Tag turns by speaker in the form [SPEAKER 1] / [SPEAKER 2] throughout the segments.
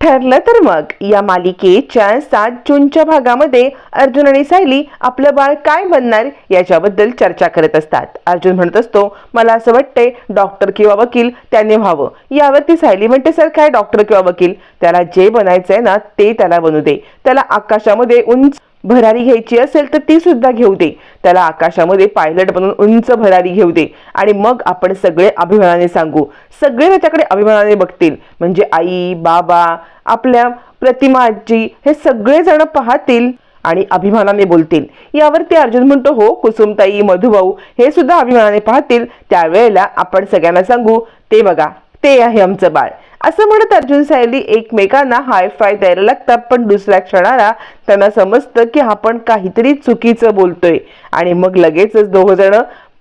[SPEAKER 1] ठरलं तर मग. या मालिकेच्या सात जूनच्या भागामध्ये अर्जुन आणि सायली आपलं बाळ काय बनणार याच्याबद्दल चर्चा करत असतात. अर्जुन म्हणत असतो मला असं वाटतंय डॉक्टर किंवा वकील त्याने व्हावं. यावरती सायली म्हणते सर काय डॉक्टर किंवा वकील? त्याला जे बनायचंय ना ते त्याला बनू दे. त्याला आकाशामध्ये उंच भरारी घ्यायची असेल तर ती सुद्धा घेऊ दे. त्याला आकाशामध्ये पायलट बनून उंच भरारी घेऊ दे. आणि मग आपण सगळे अभिमानाने सांगू. सगळे त्याच्याकडे अभिमानाने बघतील. म्हणजे आई बाबा आपल्या प्रतिमा आजी हे सगळेजण पाहतील आणि अभिमानाने बोलतील. यावरती अर्जुन म्हणतो हो कुसुमताई मधुभाऊ हे सुद्धा अभिमानाने पाहतील. त्यावेळेला आपण सगळ्यांना सांगू ते बघा ते आहे आमचं बाळ. असं म्हणत अर्जुन सायली एकमेकांना हाय फाय द्यायला लागतात पण दुसऱ्या क्षणाला त्यांना समजतं की आपण काहीतरी चुकीचं बोलतोय. आणि मग लगेचच दोघ जण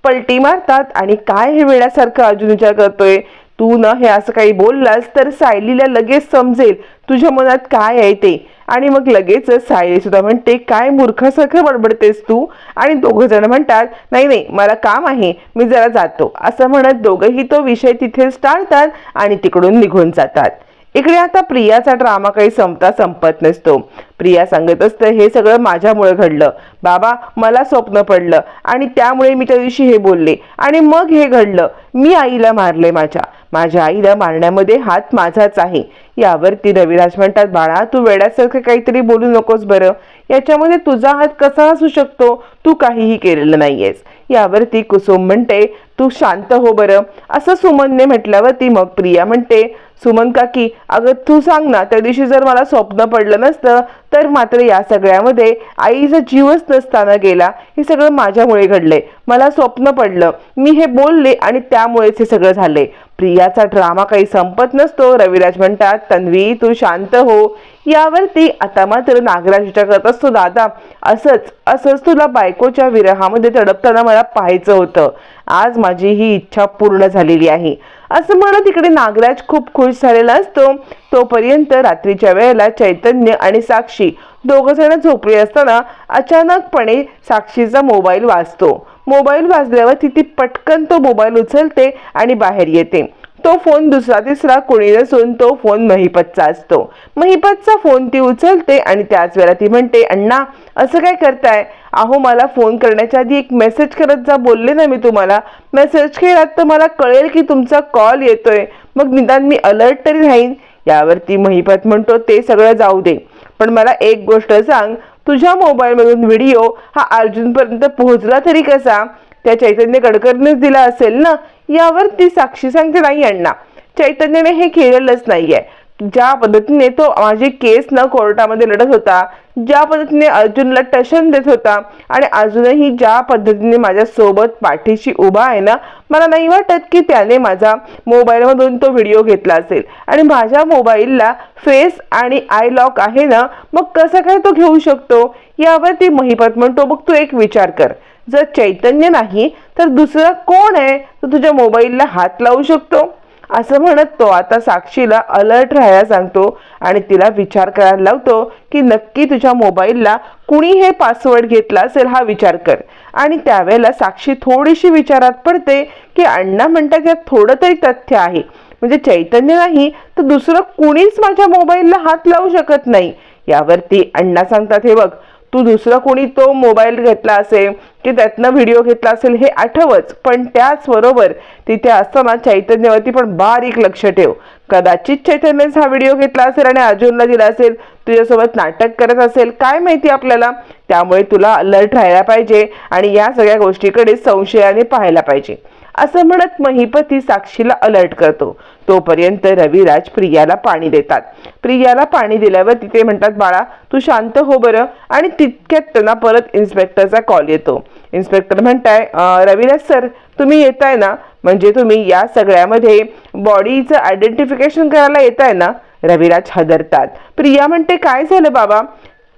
[SPEAKER 1] पलटी मारतात आणि काय हे वेळासारखं अर्जुन विचार करतोय? तू ना हे असं काही बोललास तर सायलीला लगेच समजेल. तुझ्या मनात काय आहे ते? आणि मग लगेचच सायली सुद्धा म्हणते काय मूर्खासारखं बडबडतेस तू? आणि दोघं जण म्हणतात नाही नाही मला काम आहे मी जरा जातो. असं म्हणत दोघंही तो विषय तिथेच टाळतात आणि तिकडून निघून जातात. इकडे आता प्रियाचा ड्रामा काही संपता संपत नसतो. प्रिया सांगत असतं हे सगळं माझ्यामुळे घडलं. बाबा मला स्वप्न पडलं आणि त्यामुळे मी त्या दिवशी हे बोलले आणि मग हे घडलं. मी आईला मारले माझ्या. माझ्या आईला मारण्यामध्ये हात माझाच आहे. यावरती रविराज म्हणतात बाळा तू वेड्यासारखं काहीतरी बोलू नकोस बरं. याच्यामध्ये तुझा हात कसा असू शकतो? तू काहीही केलेलं नाहीयेस. यावरती कुसुम म्हणते तू शांत हो बरं. असं सुमनने म्हटल्यावरती मग प्रिया म्हणते सुमन काकी अगं तू सांग ना त्या दिवशी जर मला स्वप्न पडलं नसतं तर मात्र या सगळ्यामध्ये आईचा जीवच नसताना गेला. हे सगळं माझ्यामुळे घडलंय. मला स्वप्न पडलं. मी हे बोलले आणि त्यामुळेच हे सगळं झालंय. प्रियाचा ड्रामा काही संपत नसतो रविराज म्हणतात. तन्वी तू शांत हो. यावरती आता मात्र नागराज विचार करत असतो दादा. असंच असंच तुला बायकोच्या विरहामध्ये तडपताना मला पाहायचं होतं. आज माझी ही इच्छा पूर्ण झालेली आहे. असं म्हणत तिकडे नागराज खूप खुश झालेला असतो. तोपर्यंत रात्रीच्या वेळेला चैतन्य आणि साक्षी दोघ जण झोपले असताना अचानकपणे साक्षीचा मोबाईल वाजतो. मोबाईल वाजल्यावर ती पटकन तो मोबाईल उचलते आणि बाहेर येते. तो फोन दुसरा तिसरा कोणी नसून तो फोन महिपतचा असतो. महिपतचा फोन ती उचलते आणि त्याच वेळेला ती म्हणते अण्णा असं काय करताय? अहो मला फोन करण्याच्या आधी एक मेसेज करत जा बोलले ना मी तुम्हाला. मेसेज केलात तर मला कळेल की तुमचा कॉल येतोय. मग निदान मी अलर्ट तरी राहीन. यावरती महिपत म्हणतो ते सगळं जाऊ दे. पण मला एक गोष्ट सांग. तुझ्या मोबाईलमधून व्हिडिओ हा अर्जुनपर्यंत पोहोचला तरी कसा? त्या चैतन्य गडकरीनेच दिला असेल ना? यावर ती साक्षी सांगते नाही अण्णा चैतन्याने हे केलेलंच नाहीये. ज्या पद्धतीने तो माझी केस न कोर्टामध्ये लढत होता ज्या पद्धतीने अर्जुनला टशन देत होता आणि अजूनही ज्या पद्धतीने माझ्या सोबत पाठीशी उभा आहे ना मला नाही वाटत की त्याने माझा मोबाईलमधून तो व्हिडिओ घेतला असेल. आणि माझ्या मोबाईलला फेस आणि आय लॉक आहे ना मग कसं काय तो घेऊ शकतो? यावर ती महिपत म्हणतो मग तू एक विचार कर. जर चैतन्य नाही तर दुसरा कोण आहे? तो तुझ्या मोबाईलला हात लावू शकतो. असं म्हणत तो आता साक्षीला अलर्ट राहायला सांगतो आणि तिला विचार करायला लावतो की नक्की तुझ्या मोबाईलला कुणी हे पासवर्ड घेतला असेल हा विचार कर. आणि त्यावेळेला साक्षी थोडीशी विचारात पडते की अण्णा म्हणतात यात थोडं तरी तथ्य आहे. म्हणजे चैतन्य नाही तर दुसरं कुणीच माझ्या मोबाईलला हात लावू शकत नाही. यावरती अण्णा सांगतात हे बघ तू दुसरं कोणी तो मोबाईल घेतला असेल की त्यातनं व्हिडिओ घेतला असेल हे आठवच. पण त्याचबरोबर तिथे असताना चैतन्यवरती पण बारीक लक्ष ठेव. कदाचित चैतन्यच हा व्हिडिओ घेतला असेल आणि अर्जुनला दिला असेल तुझ्यासोबत नाटक करत असेल काय माहिती आपल्याला? त्यामुळे तुला अलर्ट राहायला पाहिजे आणि या सगळ्या गोष्टीकडे संशयाने पाहायला पाहिजे. असं म्हणत महिपती साक्षीला अलर्ट करतो. तोपर्यंत रविराज प्रियाला पाणी देतात. प्रियाला पाणी दिल्यावर तिथे म्हणतात बाळा तू शांत हो बरं. आणि तितक्यात त्यांना परत इन्स्पेक्टरचा कॉल येतो. इन्स्पेक्टर म्हणताय रविराज सर तुम्ही येताय ना? म्हणजे तुम्ही या सगळ्यामध्ये बॉडीचं आयडेंटिफिकेशन करायला येताय ना? रविराज हदरतात. प्रिया म्हणते काय झालं बाबा?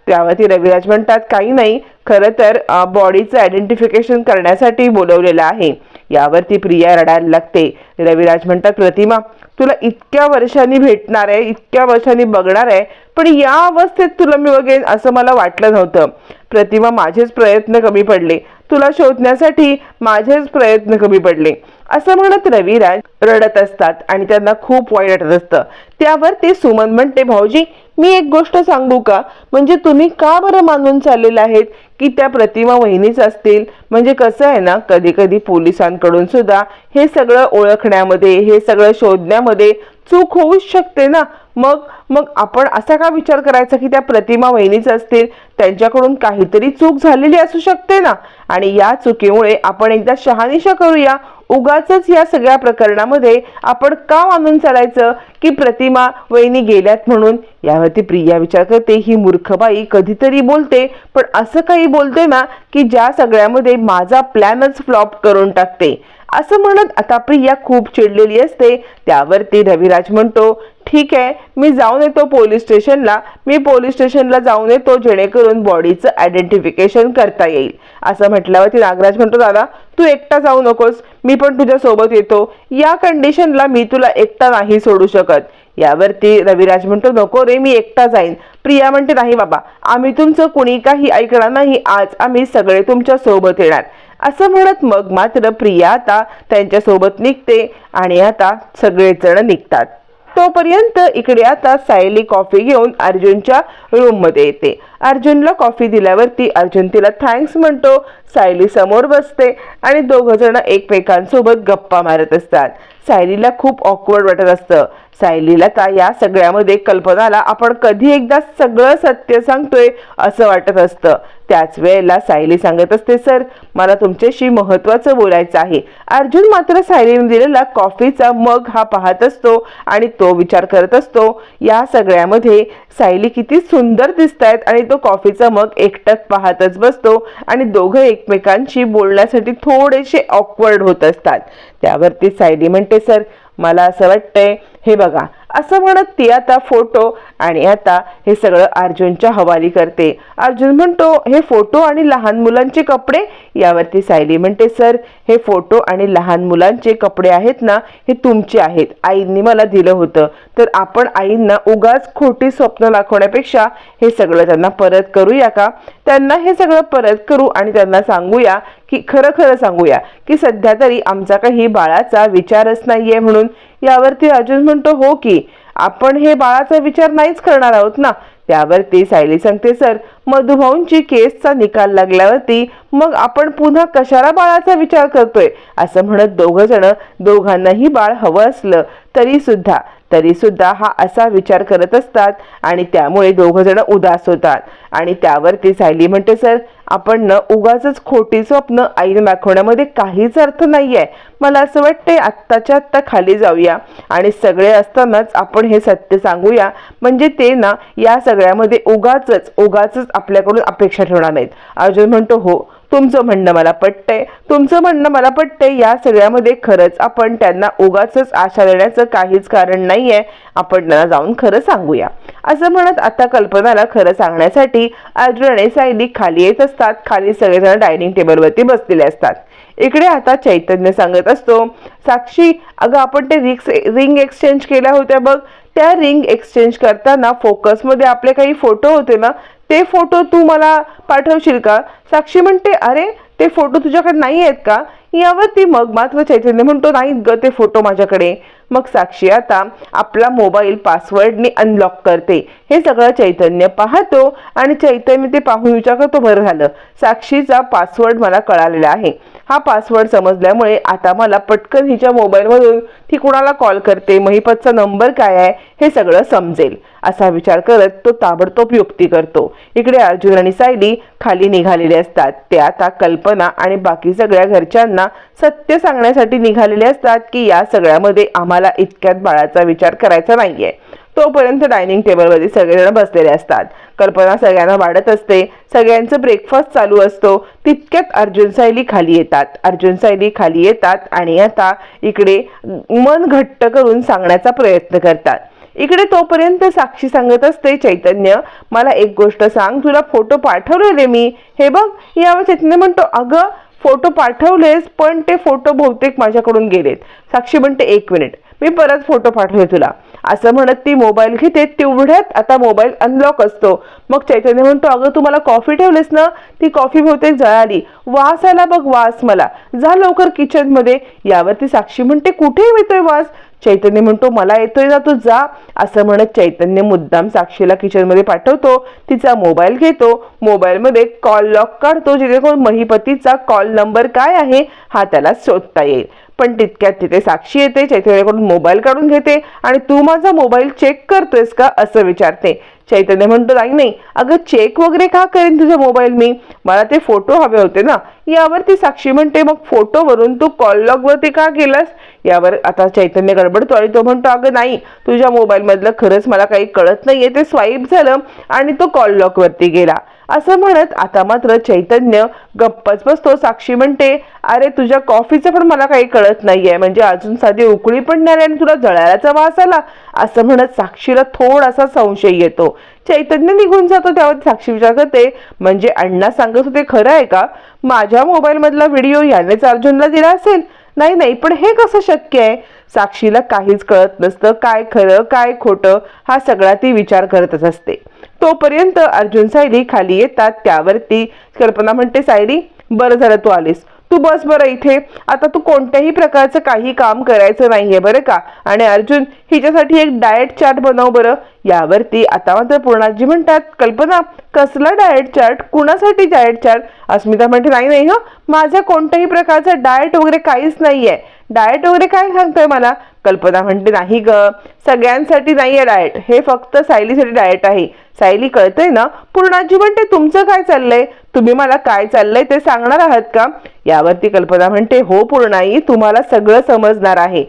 [SPEAKER 1] त्यावरती रविराज म्हणतात काही नाही खरं तर बॉडीचं आयडेंटिफिकेशन करण्यासाठी बोलवलेलं आहे. यावरती प्रिया रडायला लागते. रविराज म्हणतात प्रतिमा तुला इतक्या वर्षांनी भेटणार आहे इतक्या वर्षांनी बघणार आहे पण या अवस्थेत तुला मी बघेन असं मला वाटलं नव्हतं. प्रतिमा माझेच प्रयत्न कमी पडले. तुला शोधण्यासाठी माझेच प्रयत्न कमी पडले. असं म्हणत रविराज रडत असतात आणि त्यांना खूप वाईट वाटत असतं. त्यावर ते सुमन म्हणते भाऊजी मी एक गोष्ट सांगू का? म्हणजे तुम्ही का बरं मानून चाललेले आहेत? की त्या प्रतिमा वहिनीच असतील. म्हणजे कसं आहे ना कधी कधी पोलिसांकडून सुद्धा हे सगळं ओळखण्यामध्ये हे सगळं शोधण्यामध्ये चूक होऊच शकते ना. मग मग आपण असा का विचार करायचा की त्या प्रतिमा वहिनीच असतील? त्यांच्याकडून काहीतरी चूक झालेली असू शकते ना? आणि या चुकीमुळे आपण एकदा शहानिशा करूया. उगाच या सगळ्या प्रकरणामध्ये आपण का मानून चालायचं की प्रतिमा वहिनी गेल्यात म्हणून? यावरती प्रिया विचार करते. ही मूर्खबाई कधीतरी बोलते पण असं काही बोलते ना की ज्या सगळ्यामध्ये माझा प्लॅनच फ्लॉप करून टाकते. असं म्हणत आता प्रिया खूप चिडलेली असते. त्यावरती रविराज म्हणतो ठीक आहे मी जाऊन येतो पोलीस स्टेशनला. मी पोलीस स्टेशनला जाऊन येतो जेणेकरून बॉडीचं आयडेंटिफिकेशन करता येईल. असं म्हटल्यावरती नागराज म्हणतो दादा तू एकटा जाऊ नकोस. मी पण तुझ्या सोबत येतो. या कंडिशनला मी तुला एकटा नाही सोडू शकत. यावरती रविराज म्हणतो नको रे मी एकटा जाईन. प्रिया म्हणते नाही बाबा आम्ही तुमचं कुणी काही ऐकणार नाही. आज आम्ही सगळे तुमच्यासोबत येणार. असं म्हणत मग मात्र प्रिया आता त्यांच्यासोबत निघते आणि आता सगळेजण निघतात. तोपर्यंत इकडे आता सायली कॉफी घेऊन अर्जुनच्या रूममध्ये येते. अर्जुनला कॉफी दिल्यावरती अर्जुन तिला थँक्स म्हणतो. सायली समोर बसते आणि दोघ जण एकमेकांसोबत गप्पा मारत असतात. सायलीला खूप ऑकवर्ड वाटत असतं. सायलीला का या सगळ्यामध्ये कल्पनाला आपण कधी एकदा सगळं सत्य सांगतोय असं वाटत असतं. त्याच वेळेला सायली सांगत असते सर मला तुमच्याशी महत्वाचं बोलायचं आहे. अर्जुन मात्र सायलीने दिलेला कॉफीचा मग हा पाहत असतो आणि तो विचार करत असतो. या सगळ्यामध्ये सायली किती सुंदर दिसत आहेत आणि तो कॉफीचा मग एकटक पाहतच बसतो आणि दोघं एकमेकांशी बोलण्यासाठी थोडेसे ऑकवर्ड होत असतात. त्यावरती सायली म्हणते सर मला असं वाटतंय हे बघा असं म्हणत ती आता फोटो आणि आता हे सगळं अर्जुनच्या हवाली करते. अर्जुन म्हणतो हे फोटो आणि लहान मुलांचे कपडे? यावरती सायली म्हणते सर हे फोटो आणि लहान मुलांचे कपडे आहेत ना हे तुमचे आहेत. आईंनी मला दिलं होतं. तर आपण आईंना उगाच खोटी स्वप्न दाखवण्यापेक्षा हे सगळं त्यांना परत करूया का? त्यांना हे सगळं परत करू आणि त्यांना सांगूया की खरं खरं सांगूया की सध्या तरी आमचा काही बाळाचा विचारच नाहीये म्हणून यावरती अर्जुन म्हणतो हो की आपण हे बाळाचा विचार नाहीच करणार आहोत ना? त्यावरती सायली सांगते सर मधुभाऊंची केसचा निकाल लागल्यावरती मग आपण पुन्हा कशाला बाळाचा विचार करतोय? असं म्हणत दोघ जण दोघांनाही बाळ हवं असलं तरी सुद्धा तरी सुद्धा हा असा विचार करत असतात आणि त्यामुळे दोघ जण उदास होतात. आणि त्यावर ती सायली म्हणते सर आपण न उगाच खोटी स्वप्न आईने दाखवण्यामध्ये काहीच अर्थ नाही आहे मला असं वाटतंय आत्ताच्या आत्ता खाली जाऊया आणि सगळे असतानाच आपण हे सत्य सांगूया. म्हणजे ते ना या सगळ्यामध्ये उगाच उगाच आपल्याकडून अपेक्षा ठेवणार नाहीत. अर्जुन म्हणतो हो तुमचं म्हणणं मला पटतंय. तुमचं म्हणणं मला पटतंय या सगळ्यामध्ये खरंच आपण त्यांना उगाच आशा देण्याचं काहीच कारण नाहीये. आपण त्यांना जाऊन खरं सांगूया. असं म्हणत आता कल्पनाला खरं सांगण्यासाठी अर्जुन आणि सायली खाली येत असतात. खाली सगळेजण डायनिंग टेबलवरती बसलेले असतात. इकडे आता चैतन्य सांगत असतो साक्षी अगं आपण ते रिक्स रिंग एक्सचेंज केल्या होत्या बघ. त्या रिंग एक्सचेंज करताना फोकसमध्ये आपले काही फोटो होते ना ते फोटो तू मला पाठवशील का? साक्षी म्हणते अरे ते फोटो तुझ्याकडे नाही आहेत का? यावरती मग मात्र चैतन्य म्हणतो नाही ग ते फोटो माझ्याकडे. मग साक्षी आता आपला मोबाईल पासवर्डने अनलॉक करते. हे सगळं चैतन्य पाहतो आणि चैतन्य ते पाहून विचार करतो बरं झालं. साक्षीचा पासवर्ड मला कळालेला आहे. हा पासवर्ड समजल्यामुळे आता मला पटकन हिच्या मोबाईलमधून ती कुणाला कॉल करते महिपतचा नंबर काय आहे हे सगळं समजेल. असा विचार करत तो ताबडतोब युक्ती करतो. इकडे अर्जुन आणि सायली खाली निघालेले असतात. ते आता कल्पना आणि बाकी सगळ्या घरच्यांना सत्य सांगण्यासाठी निघालेले असतात की या सगळ्यामध्ये आम्हाला इतक्यात बाळाचा विचार करायचा नाहीये. तोपर्यंत डायनिंग टेबलवरती सगळेजण बसलेले असतात. कल्पना सगळ्यांना वाढत असते. सगळ्यांचं ब्रेकफास्ट चालू असतो. तितक्यात अर्जुन सायली खाली येतात. अर्जुन सायली खाली येतात आणि आता इकडे मन घट्ट करून सांगण्याचा प्रयत्न करतात. इकडे तोपर्यंत साक्षी सांगत असते चैतन्य मला एक गोष्ट सांग तुला फोटो पाठवलेले मी. हे बघ यावर चैतन्य म्हणतो अगं फोटो पाठवलेस पण ते फोटो बहुतेक माझ्याकडून गेलेत. साक्षी म्हणते एक मिनिट मी परत फोटो पाठवले तुला. असं म्हणत ती मोबाईल घेते तेवढ्यात आता मोबाईल अनलॉक असतो. मग चैतन्य म्हणतो अगं तू मला कॉफी ठेवलीस ना ती कॉफी बहुतेक जळाली. वास आला बघ वास मला. जा लवकर किचनमध्ये यावरती साक्षी म्हणते कुठे येतोय वास? चैतन्य म्हणतो मला येतोय ना तू जा असं म्हणत चैतन्य मुद्दाम साक्षीला किचनमध्ये पाठवतो. तिचा मोबाईल घेतो. मोबाईलमध्ये कॉल लॉक काढतो जेणेकरून महिपतीचा कॉल नंबर काय आहे हा त्याला शोधता येईल. पण तितक्यात तिथे साक्षी येते चैतन्याकडून मोबाईल काढून घेते आणि तू माझा मोबाईल चेक करतोयस का असं विचारते. चैतन्य म्हणतो नाही नाही अगं चेक वगैरे का करेन तुझा मोबाईल मी? मला ते फोटो हवे होते ना. यावर ती साक्षी म्हणते मग फोटोवरून तू कॉल लॉगवरती का केलास यावर आता चैतन्य गडबडतो आणि तो म्हणतो अगं नाही तुझ्या मोबाईलमधलं खरंच मला काही कळत नाहीये ते स्वाईप झालं आणि तो कॉल लॉकवरती गेला. असं म्हणत आता मात्र चैतन्य गप्पच बसतो. साक्षी म्हणते अरे तुझ्या कॉफीचं पण मला काही कळत नाहीये. म्हणजे अजून साधी उकळी पण नाही आणि तुला जळायचा वास आला. असं म्हणत साक्षीला थोडासा संशय येतो. चैतन्य निघून जातो. त्यावर साक्षी विचार करते म्हणजे अण्णा सांगत होते खरं आहे का? माझ्या मोबाईल मधला व्हिडिओ यानेच अर्जुनला दिला असेल. नाही नाही पण हे कसं शक्य आहे? साक्षीला काहीच कळत नसतं. काय खरं काय खोटं? हा सगळा ती विचार करतच असते. तोपर्यंत अर्जुन सायली खाली येतात त्यावरती. कल्पना म्हणते सायली बरं झालं तू आलीस. तू बस बरं इथे. आता तू कोणत्याही प्रकारचं काही काम करायचं नाहीये बरं का? आणि अर्जुन हिच्यासाठी एक डाएट चार्ट बनव बरं. यावरती आता मात्र पूर्णाजी म्हणतात कल्पना कसला डाएट चार्ट? कुणासाठी डाएट चार्ट? अस्मिता म्हणते नाही नाही हो. माझा कोणत्याही प्रकारचा डाएट वगैरे काहीच नाहीये. डाएट वगैरे काय सांगतोय मला? कल्पना म्हणते नाही ग. सगळ्यांसाठी नाहीये डाएट. हे फक्त सायलीसाठी डाएट आहे. सायली कळतंय ना? पूर्णाजी म्हणते तुमचं काय चाललंय? तुम्ही मला काय चाललंय ते सांगणार आहात का? यावरती कल्पना म्हणते हो पूर्णाई तुम्हाला सगळं समजणार आहे.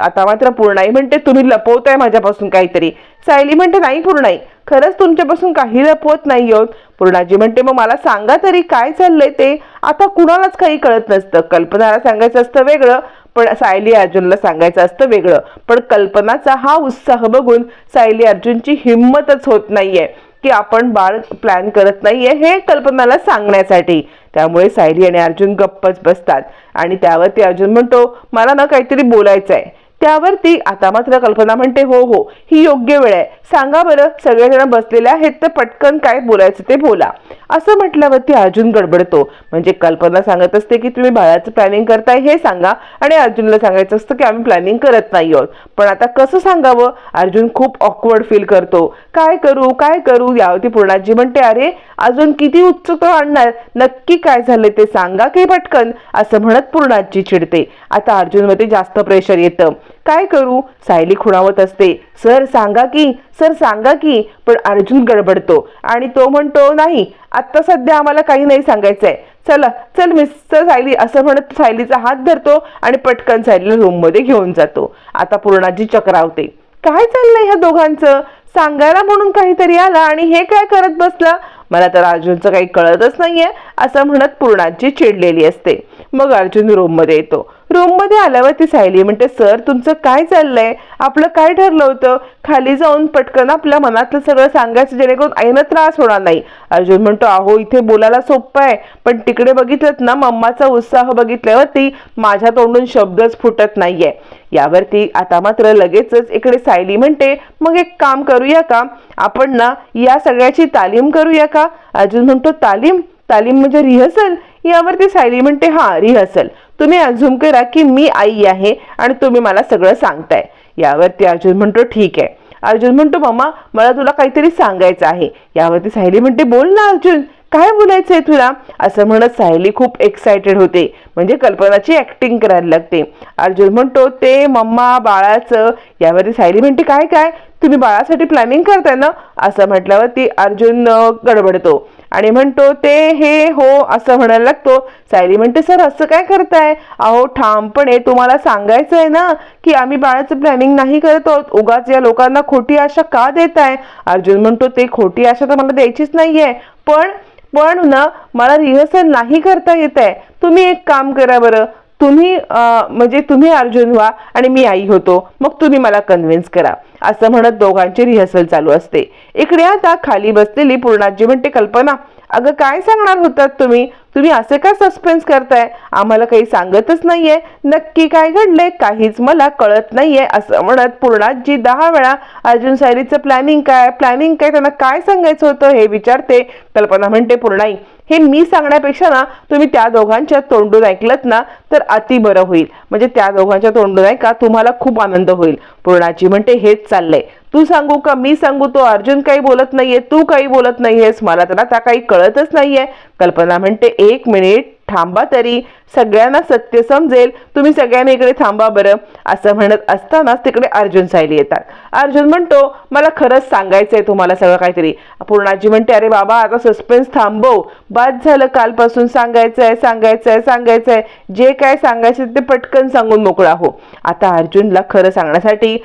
[SPEAKER 1] आता मात्र पूर्णाई म्हणते तुम्ही लपवताय माझ्यापासून काहीतरी. सायली म्हणते नाही पूर्णाई खरंच तुमच्यापासून काही लपवत नाही आहोत. पूर्णाजी म्हणते मग मला सांगा तरी काय चाललंय ते? आता कुणालाच काही कळत नसतं. कल्पनाला सांगायचं असतं वेगळं पण सायली अर्जुनला सांगायचं असतं वेगळं. पण कल्पनाचा हा उत्साह बघून सायली अर्जुनची हिंमतच होत नाहीये की आपण बाळ प्लॅन करत नाहीये हे कल्पनाला सांगण्यासाठी. त्यामुळे सायली आणि अर्जुन गप्पच बसतात. आणि त्यावरती अर्जुन म्हणतो मला ना काहीतरी बोलायचं आहे त्यावरती आता मात्र कल्पना म्हणते हो हो ही योग्य वेळ आहे. सांगा बरं सगळेजण बसलेले आहेत तर पटकन काय बोलायचं ते बोला. असं म्हटल्यावरती अर्जुन गडबडतो. म्हणजे कल्पना सांगत असते की तुम्ही बाळाचं प्लॅनिंग करताय हे सांगा. आणि अर्जुनला सांगायचं असतं की आम्ही प्लॅनिंग करत नाही आहोत. पण आता कसं सांगावं? अर्जुन खूप ऑकवर्ड फील करतो. काय करू काय करू? यावरती पूर्णाजी म्हणते अरे अजून किती उत्सुकता आणणार नक्की काय झालं ते सांगा की पटकन. असं म्हणत पूर्णाजी चिडते. आता अर्जुनमध्ये जास्त प्रेशर येतं. काय करू? सायली खुणावत असते. सर सांगा की सर सांगा की पण अर्जुन गडबडतो. आणि तो म्हणतो नाही आत्ता सध्या आम्हाला काही नाही सांगायचंय. चला चल मिस्टर सायली असं म्हणत सायलीचा हात धरतो आणि पटकन सायलीला रूममध्ये घेऊन जातो. आता पूर्णाजी चक्रावते. काय चाललंय ह्या दोघांचं? सांगायला म्हणून काहीतरी आला आणि हे काय करत बसला? मला तर अर्जुनचं काही कळतच नाहीये असं म्हणत पूर्णाची चिडलेली असते. मग अर्जुन रूममध्ये येतो. रूममध्ये आल्यावर ती सायली म्हणते सर तुमचं काय चाललंय? आपलं काय ठरलं होतं? खाली जाऊन पटकन आपल्या मनातलं सगळं सांगायचं जेणेकरून आईनं त्रास होणार नाही. अर्जुन म्हणतो अहो इथे बोलायला सोपं आहे पण तिकडे बघितलं ना मम्माचा उत्साह बघितल्यावरती माझ्या तोंडून शब्दच फुटत नाहीये. यावरती आता मात्र लगेचच इकडे सायली म्हणते मग एक काम करूया का? आपण ना या सगळ्याची तालीम करूया का? अर्जुन म्हणतो तालीम? तालीम म्हणजे रिहर्सल? यावरती सायली म्हणते हा रिहर्सल. तुम्ही अझूम करा की मी आई आहे आणि तुम्ही मला सगळं सांगताय. यावरती अर्जुन म्हणतो ठीक आहे. अर्जुन म्हणतो मम्मा मला तुला काहीतरी सांगायचं आहे. यावरती सायली म्हणते बोल ना अर्जुन. काय बोलायचंय तुला? असं म्हणत सायली खूप एक्सायटेड होते. म्हणजे कल्पनाची ऍक्टिंग करायला लागते. अर्जुन म्हणतो ते मम्मा बाळाचं. यावरती सायली म्हणते काय काय? तुम्ही बाळासाठी प्लॅनिंग करताय ना? असं म्हटल्यावर ती अर्जुन गडबडतो. आणि म्हणतो ते हे हो असं म्हणायला लागतो. सायली म्हणते सर असं काय करताय? अहो ठामपणे तुम्हाला सांगायचं आहे ना की आम्ही बाळाचं प्लॅनिंग नाही करत आहोत. उगाच या लोकांना खोटी आशा का देताय? अर्जुन म्हणतो ते खोटी आशा तर मला द्यायचीच नाहीये. पण पण ना मला रिहर्सल नाही करता येत आहे. तुम्ही एक काम करा बरं. तुम्ही म्हणजे तुम्ही अर्जुन व्हा आणि मी आई होतो. मग तुम्ही मला कन्व्हिन्स करा. असं म्हणत दोघांची रिहर्सल चालू असते. इकडे आता खाली बसलेली पूर्णाजी म्हणते कल्पना अगं काय सांगणार होतात तुम्ही? तुम्ही असे का सस्पेन्स करताय? आम्हाला काही सांगतच नाहीये. नक्की काय घडले काहीच मला कळत नाहीये असं म्हणत पूर्णाजी दहा वेळा अर्जुन सायरीचं प्लॅनिंग काय प्लॅनिंग काय त्यांना काय सांगायचं होतं हे विचारते. कल्पना म्हणते पूर्णाई हे मी सांगण्यापेक्षा ना तुम्ही त्या दोघांच्या तोंडून ऐकलत ना तर अति बरं होईल. म्हणजे त्या दोघांच्या तोंडून ऐका तुम्हाला खूप आनंद होईल. पूर्णाची म्हणते हेच चाललंय. तू सांगू का? मी सांगू तो अर्जुन काही बोलत नाहीये तू काही बोलत नाहीयेस. मला त्याला त्या काही कळतच नाहीये. कल्पना म्हणते एक मिनिट. थांबा तरी सगळ्यांना सत्य समजेल तुम्ही सगळ्यांनी इकडे थांबा बरं असं म्हणत असतानाच तिकडे अर्जुन सायली येतात. अर्जुन म्हणतो मला खरंच सांगायचंय तुम्हाला सगळं काहीतरी. पूर्णाजी म्हणते अरे बाबा आता सस्पेन्स थांबव. बाद झालं कालपासून सांगायचंय सांगायचंय सांगायचंय. जे काय सांगायचं ते पटकन सांगून मोकळा हो. आता अर्जुनला खरं सांगण्यासाठी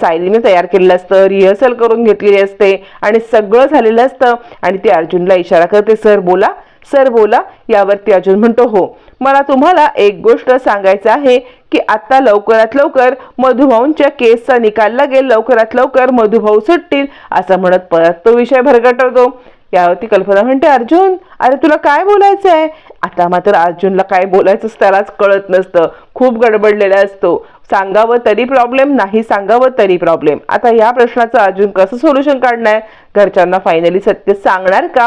[SPEAKER 1] सायलीने तयार केलेलं असतं रिहर्सल करून घेतलेली असते आणि सगळं झालेलं असतं आणि ते अर्जुनला इशारा करते सर बोला. सर बोला यावरती अर्जुन म्हणतो हो. मला तुम्हाला एक गोष्ट सांगायचं आहे की आता लवकरात लवकर मधुभाऊंच्या केसचा निकाल लागेल लवकरात लवकर मधुभाऊ सुटतील असं म्हणत परत तो विषय भरगटवतो. यावरती कल्पना म्हणते अर्जुन अरे तुला काय बोलायचं आहे? आता मात्र अर्जुनला काय बोलायचं त्यालाच कळत नसतं. खूप गडबडलेला असतो. सांगावं तरी प्रॉब्लेम नाही सांगावं तरी प्रॉब्लेम. आता या प्रश्नाचं अर्जुन कसं सोल्युशन काढणार? घरच्यांना फायनली सत्य सांगणार का?